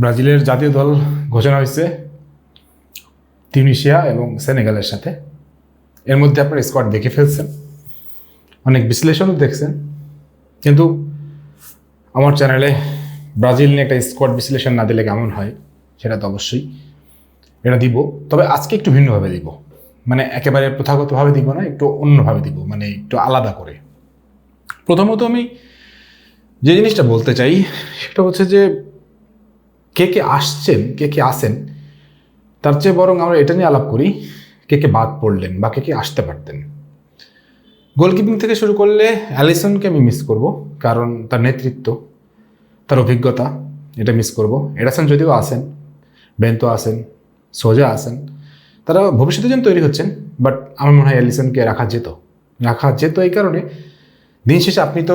ব্রাজিলের জাতীয় দল ঘোষণা হয়েছে তিউনিশিয়া এবং সেনেগালের সাথে। এর মধ্যে আপনারা স্কোয়াড দেখে ফেলছেন। অনেক বিশ্লেষণও দেখছেন। কিন্তু আমার চ্যানেলে ব্রাজিল নিয়ে একটা স্কোয়াড বিশ্লেষণ না দিলে কেমন হয়, সেটা তো অবশ্যই এটা দিব। তবে আজকে একটু ভিন্নভাবে দিব। মানে একেবারে প্রথাগতভাবে দিব না, একটু অন্যভাবে দিব মানে একটু আলাদা করে। প্রথমত আমি যে জিনিসটা বলতে চাই, সেটা হচ্ছে যে কে কে আসছেন, কে কে আসেন তার চেয়ে বরং আমরা এটা নিয়ে আলাপ করি, কে কে বাদ পড়লেন বা কে কে আসতে পারতেন। গোলকিপিং থেকে শুরু করলে অ্যালিসনকে আমি মিস করব, কারণ তার নেতৃত্ব, তার অভিজ্ঞতা, এটা মিস করব। এডাসন যদিও আসেন বেন্তো আসেন সোজা আসেন তারা ভবিষ্যতের জন্য তৈরি হচ্ছেন, বাট আমার মনে হয় অ্যালিসনকে রাখা যেত। রাখা যেত এই কারণে দিন শেষে আপনি তো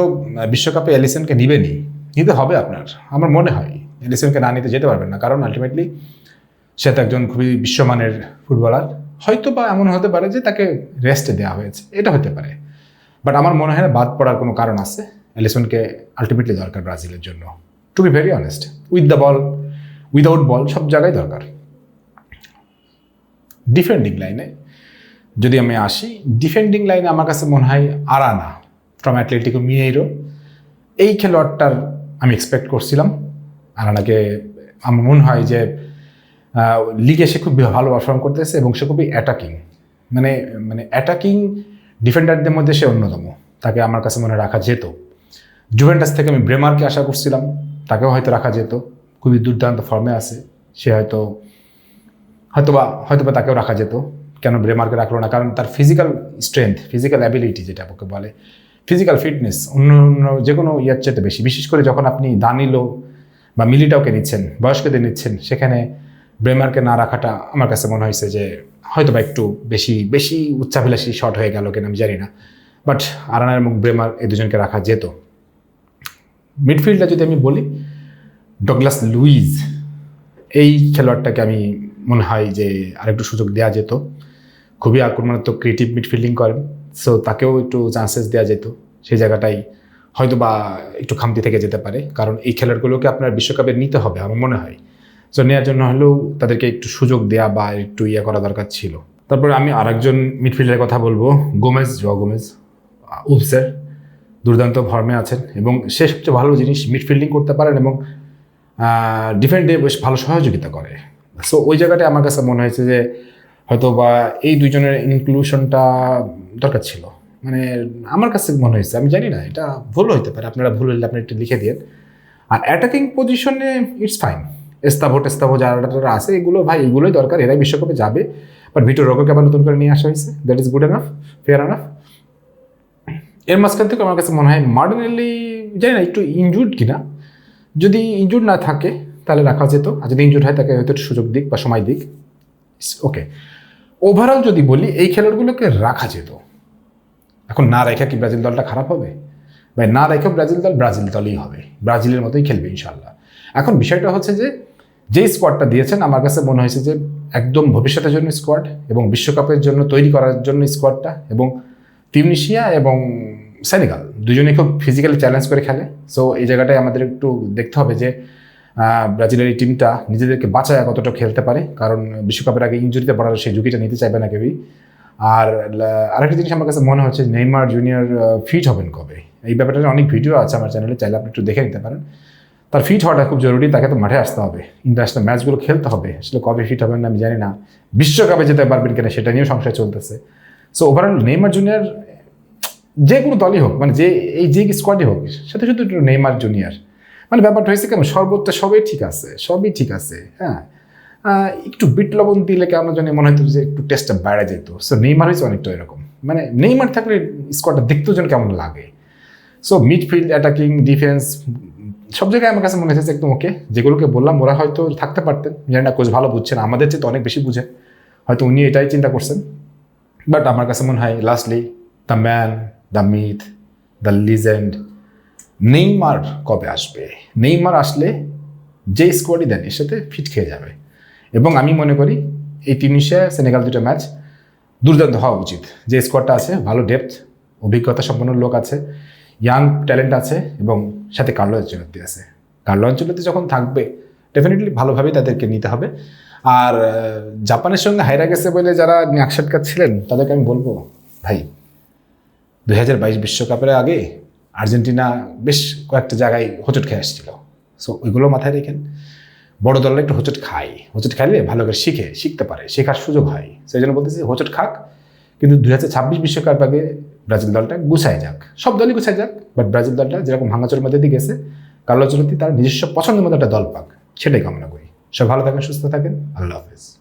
বিশ্বকাপে অ্যালিসনকে নিবেনই, নিতে হবে আপনার, আমার মনে হয়। অ্যালিসনকে না নিতে যেতে পারবেন না। কারণ আলটিমেটলি সে তো একজন খুবই বিশ্বমানের ফুটবলার হয়তো বা এমন হতে পারে যে তাকে রেস্টে দেওয়া হয়েছে। এটা হতে পারে। বাট আমার মনে হয় না বাদ পড়ার কোনো কারণ আছে। অ্যালিসনকে আলটিমেটলি দরকার ব্রাজিলের জন্য। To be very honest with the ball without ball সব জায়গায় দরকার। ডিফেন্ডিং লাইনে যদি আমি আসি ডিফেন্ডিং লাইনে আমার কাছে মনে হয় আরানা ফ্রম অ্যাটলেটিকো মিয়েরো এই খেলোয়াড়টার আমি এক্সপেক্ট করছিলাম। আরানাকে আমার মনে হয় যে লিগে সে খুব ভালো পারফর্ম করতেছে এবং সে খুবই অ্যাটাকিং মানে মানে অ্যাটাকিং ডিফেন্ডারদের মধ্যে সে অন্যতম। তাকে আমার কাছে মনে রাখা যেত। জুভেন্টাস থেকে আমি ব্রেমারকে আশা করছিলাম। তাকেও হয়তো রাখা যেত। খুবই দুর্দান্ত ফর্মে আছে। সে হয়তো, হয়তোবা হয়তোবা তাকেও রাখা যেত। কেন ব্রেমারকে রাখল না? কারণ তার ফিজিক্যাল স্ট্রেংথ ফিজিক্যাল অ্যাবিলিটি যেটা ওকে বলে ফিজিক্যাল ফিটনেস অন্য অন্য যে কোনো ইয়ার চাইতে বেশি। বিশেষ করে যখন আপনি দানিলো বা মিলিটাওকে নিচ্ছেন, বয়স্কদের নিচ্ছেন, সেখানে ব্রেমারকে না রাখাটা আমার কাছে মনে হয়েছে যে হয়তো বা একটু বেশি বেশি উচ্চাভিলাষী শর্ট হয়ে গেল কিনা আমি জানি না। বাট আরানার এবং ব্রেমার এই দুজনকে রাখা যেত। মিডফিল্ডটা যদি আমি বলি ডগলাস লুইজ এই খেলোয়াড়টাকে আমি মনে হয় যে আরেকটু সুযোগ দেওয়া যেত। খুবই আক্রমণাত্মক ক্রিয়েটিভ মিডফিল্ডিং করেন সো তাকেও একটু চান্সেস দেওয়া যেত। সেই জায়গাটাই হয়তো বা একটু খামতি থেকে যেতে পারে, কারণ এই খেলোয়াড়গুলোকে আপনার বিশ্বকাপে নিতে হবে আমার মনে হয়। সো নেওয়ার জন্য হলেও তাদেরকে একটু সুযোগ দেওয়া বা একটু ইয়ে করা দরকার ছিল। তারপরে আমি আরেকজন মিডফিল্ডের কথা বলব, গোমেজ জ গোমেজ উপসের দুর্দান্ত ফর্মে আছেন এবং সে সবচেয়ে ভালো জিনিস মিডফিল্ডিং করতে পারেন এবং ডিফেন্ডে বেশ ভালো সহযোগিতা করে। সো ওই জায়গাটায় আমার কাছে মনে হয়েছে যে হয়তো বা এই দুজনের ইনক্লুশনটা দরকার ছিল। মানে আমার কাছে মনে হয়েছে, আমি জানি না, এটা ভুল হইতে পারে, আপনারা ভুল হলে আপনি একটু লিখে দিন আর অ্যাটাকিং পজিশনে ইটস ফাইন এস্তাভো টেস্তাভো যারা আছে, এগুলো ভাই, এগুলোই দরকার, এরাই বিশ্বকাপে যাবে। বাট ভিটোর রোগকে আবার নতুন করে নিয়ে আসা হয়েছে that is good enough fair enough এর মাঝখান থেকে আমার কাছে মনে হয় মার্ডিনেলি জানি না, একটু ইনজুর্ড কিনা। যদি ইনজুর্ড না থাকে, তাহলে রাখা যেত। আর যদি ইনজুর্ড হয়, তাকে হয়তো সুযোগ দিক বা সময় দিক। ওকে ওভারঅল যদি বলি, এই খেলোয়াড়গুলোকে রাখা যেত। এখন না রেখা কি ব্রাজিল দলটা খারাপ হবে? বা না রেখেও ব্রাজিল দল ব্রাজিল দলই হবে। ব্রাজিলের মতোই খেলবে ইনশাল্লাহ এখন বিষয়টা হচ্ছে যে, যেই স্কোয়াডটা দিয়েছেন, আমার কাছে মনে হয়েছে যে, একদম ভবিষ্যতের জন্য স্কোয়াড এবং বিশ্বকাপের জন্য, তৈরি করার জন্য স্কোয়াডটা এবং তিউনিশিয়া এবং সেনেগাল দুজনে খুব ফিজিক্যালি চ্যালেঞ্জ করে খেলে। সো এই জায়গাটায় আমাদের একটু দেখতে হবে যে ব্রাজিলের এই টিমটা নিজেদেরকে বাঁচায় কতটা খেলতে পারে। কারণ বিশ্বকাপের আগে ইঞ্জুরিতে পড়ার সেই ঝুঁকিটা নিতে চাইবে না কেউই। আর আরেকটা জিনিস আমার কাছে মনে হচ্ছে, নেইমার জুনিয়র ফিট হবেন কবে? এই ব্যাপারটা অনেক ভিডিও আছে আমার চ্যানেলে চাইলে আপনি একটু দেখে নিতে পারেন। তার ফিট হওয়াটা খুব জরুরি, তাকে তো মাঠে আসতে হবে। ইন্টারন্যাশনাল ম্যাচগুলো খেলতে হবে, আসলে কবে ফিট হবেন না আমি জানি না। বিশ্বকাপে যেতে পারবেন কিনা সেটা নিয়েও সংশয় চলতেছে। সো ওভারঅল নেইমার জুনিয়র, যে কোনো দলই হোক মানে যে, এই যে স্কোয়াডই হোক সাথে শুধু নেইমার জুনিয়র। মানে ব্যাপারটা হয়েছে কেন সর্বোচ্চ সবই ঠিক আছে, সবই ঠিক আছে হ্যাঁ। একটু বিট লবণ দিলে কেন জানি মনে হতো যে একটু টেস্টটা বেড়ে যেত। সো নেইমার হয়েছে অনেকটা এরকম। মানে নেইমার থাকলে স্কোয়াডটা দেখতেও যেন কেমন লাগে। সো মিডফিল্ড অ্যাটাকিং ডিফেন্স সব জায়গায় আমার কাছে মনে হয়েছে একদম ওকে যেগুলোকে বললাম, ওরা হয়তো থাকতে পারতেন। জানি না কোচ ভালো বুঝছেন, আমাদের চেয়ে তো অনেক বেশি বুঝে হয়তো উনি এটাই চিন্তা করছেন। বাট আমার কাছে মনে হয় lastly the man the myth the legend Neymar কবে আসবে? নেইমার আসলে যে স্কোয়াডই দেন, এর সাথে ফিট খেয়ে যাবে। এবং আমি মনে করি এই তিনিশে সেনেগাল দুটো ম্যাচ দুর্দান্ত হওয়া উচিত। যে স্কোয়াডটা আছে, ভালো ডেপথ অভিজ্ঞতা সম্পন্ন লোক আছে ইয়াং ট্যালেন্ট আছে এবং সাথে কার্লো অঞ্চলতি আছে। কার্লো অঞ্চলতি যখন থাকবে ডেফিনেটলি ভালোভাবেই তাদেরকে নিতে হবে। আর জাপানের সঙ্গে হাইরা গেছে বলে যারা নাকশাটকার ছিলেন, তাদেরকে আমি বলব, ভাই, দুই হাজার বাইশ বিশ্বকাপের আগে আর্জেন্টিনা বেশ কয়েকটা জায়গায় হোঁচট খেয়ে আসছিল। সো ওইগুলো মাথায় রেখেন। বড় দলের একটু হোঁচট খাই হোঁচট খাইলে ভালো করে শিখে, শিখতে পারে, শেখার সুযোগ হয়। সেই জন্য বলতেছি হোঁচট খাক। কিন্তু দুই হাজার ছাব্বিশ বিশ্বকাপ আগে ব্রাজিল দলটা গুছায় যাক। সব দলই গুছায় যাক বাট ব্রাজিল দলটা যেরকম ভাঙাচোর মধ্যে দিয়ে গেছে কালোচরতি তার নিজস্ব পছন্দের মতো একটা দল পাক। সেটাই কামনা করি। সব ভালো থাকেন, সুস্থ থাকেন। আল্লাহ হাফেজ।